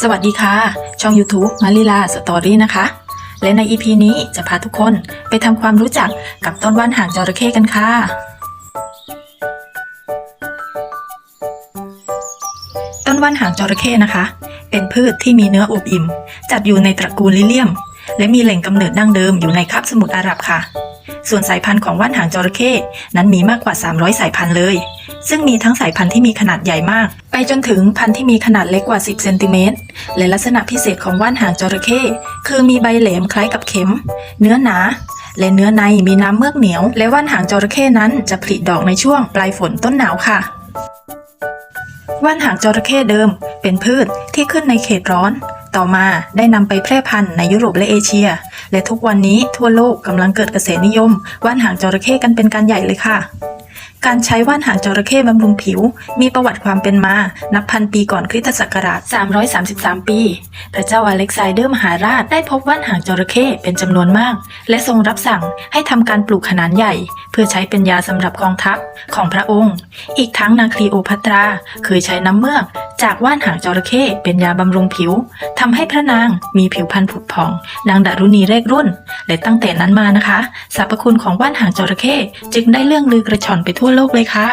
สวัสดีค่ะ ช่อง YouTube มาริลาสตอรี่นะคะ และใน EP นี้จะพาทุกคนไปทำความรู้จักกับต้นว่านหางจระเข้กันค่ะ ต้นว่านหางจระเข้นะคะ เป็นพืชที่มีเนื้ออวบอิ่ม จัดอยู่ในตระกูลลิเลียม และมีแหล่งกำเนิดดั้งเดิมอยู่ในคาบสมุทรอาหรับค่ะ ส่วนสายพันธุ์ของว่านหางจระเข้นั้นมีมากกว่า 300 สายพันธุ์เลย ซึ่งมีทั้งสายพันธุ์ที่มีขนาดใหญ่มาก ไปจนถึงพันธุ์ที่มีขนาดเล็กกว่า 10 เซนติเมตร และลักษณะพิเศษของว่านหางจระเข้คือมีใบแหลมคล้ายกับเข็ม เนื้อหนาและเนื้อในมีน้ำเมือกเหนียว และว่านหางจระเข้นั้นจะผลิดอกในช่วงปลายฝนต้นหนาวค่ะ ว่านหางจระเข้เดิม เป็นพืชที่ขึ้นในเขตร้อน ต่อมาได้นำไปแพร่พันธุ์ในยุโรปและเอเชีย และทุกวันนี้ทั่วโลกกำลังเกิดกระแสนิยม ว่านหางจระเข้กันเป็นการใหญ่เลยค่ะ การใช้ว่านหางจระเข้บำรุงผิว มีประวัติความเป็นมา นับพันปีก่อนคริสตศักราช 333 ปี พระเจ้าอเล็กซานเดอร์มหาราชได้พบว่านหางจระเข้เป็นจำนวนมาก และทรงรับสั่งให้ทำการปลูกขนาดใหญ่ เพื่อใช้เป็นยาสำหรับกองทัพของพระองค์ อีกทั้งนางคลีโอพัตราเคยใช้น้ำเมือก จากว่านหางจระเข้เป็นยาบำรุงผิวทำให้พระนางมีผิวพรรณผุดผ่องดังดารุณีเรกรุ่น และตั้งแต่นั้นมานะคะสรรพคุณของว่านหางจระเข้จึงได้เรื่องลือกระชอนไปทั่วโลกเลยค่ะ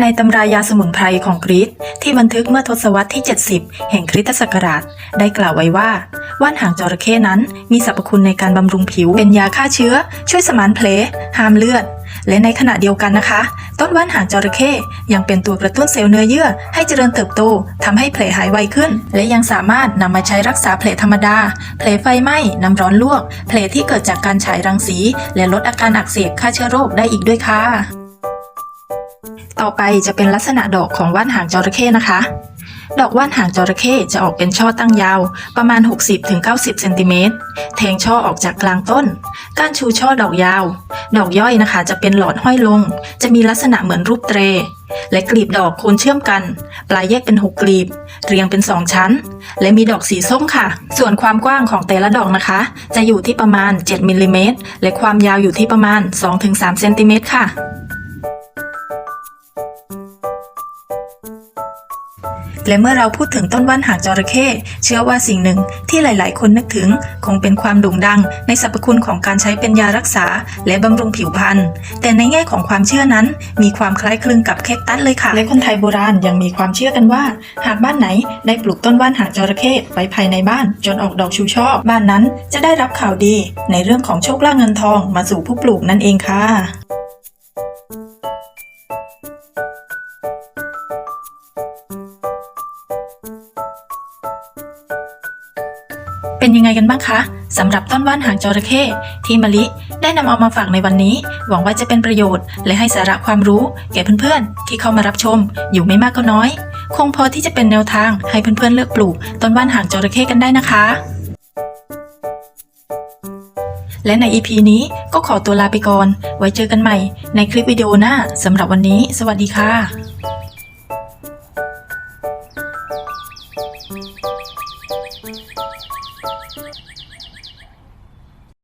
ในตำรายาสมุนไพรของกรีซที่บันทึกเมื่อทศวรรษที่ 70 แห่งคริสตศักราช ได้กล่าวไว้ว่า ว่านหางจระเข้นั้น มีสรรพคุณในการบำรุงผิว เป็นยาฆ่าเชื้อ ช่วยสมานแผลห้ามเลือด และในขณะเดียวกันนะคะ ต้นว่านหางจระเข้ยังเป็นตัวกระตุ้นเซลล์เนื้อเยื่อ ให้เจริญเติบโตทำให้แผลหายไวขึ้น และยังสามารถนำมาใช้รักษาแผลธรรมดา แผลไฟไหม้น้ำร้อนลวก แผลที่เกิดจากการฉายรังสี และลดอาการอักเสบฆ่าเชื้อโรคได้อีกด้วยค่ะ ต่อไปจะเป็นลักษณะดอกของว่านหางจระเข้นะคะดอกว่านหางจระเข้จะออกเป็นช่อตั้งยาว ประมาณ 60-90เซนติเมตรแทงช่อออกจากกลางต้น ก้านชูช่อดอกยาว ดอกย่อยนะคะ จะเป็นหลอดห้อยลง จะมีลักษณะเหมือนรูปเตร และกลีบดอกโคนเชื่อมกัน ปลายแยกเป็น6กลีบ เรียงเป็น 2 ชั้น และมีดอกสีส้มค่ะ ส่วนความกว้างของแต่ละดอกนะคะ จะอยู่ที่ประมาณ 7มิลลิเมตรและความยาวอยู่ที่ประมาณ 2-3เซนติเมตรค่ะ และเมื่อเราพูดถึงต้นว่านหางจระเข้เชื่อว่าสิ่งหนึ่งที่หลาย ๆ คนนึกถึง คงเป็นความโด่งดัง ในสรรพคุณของการใช้เป็นยารักษา และบำรุงผิวพรรณแต่ในแง่ของความเชื่อนั้น มีความคล้ายคลึงกับแคคตัสเลยค่ะ และคนไทยโบราณยังมีความเชื่อกันว่า หากบ้านไหนได้ปลูกต้นว่านหางจระเข้ไว้ภายในบ้าน จนออกดอกชูช่อบ้านนั้นจะได้รับข่าวดี ในเรื่องของโชคลาภเงินทองมาสู่ผู้ปลูกนั่นเองค่ะ เป็นยังไงกันบ้างคะสำหรับต้นว่านหางจระเข้ที่มะลิได้นำเอามาฝากในวันนี้ หวังว่าจะเป็นประโยชน์ และให้สาระความรู้ แก่เพื่อนๆ ที่เข้ามารับชม อยู่ไม่มากก็น้อย คงพอที่จะเป็นแนวทางให้เพื่อนๆเลือกปลูก ต้นว่านหางจระเข้กันได้นะคะ และใน EP นี้ก็ขอตัวลาไปก่อน ไว้เจอกันใหม่ ในคลิปวิดีโอหน้าสำหรับวันนี้ สวัสดีค่ะ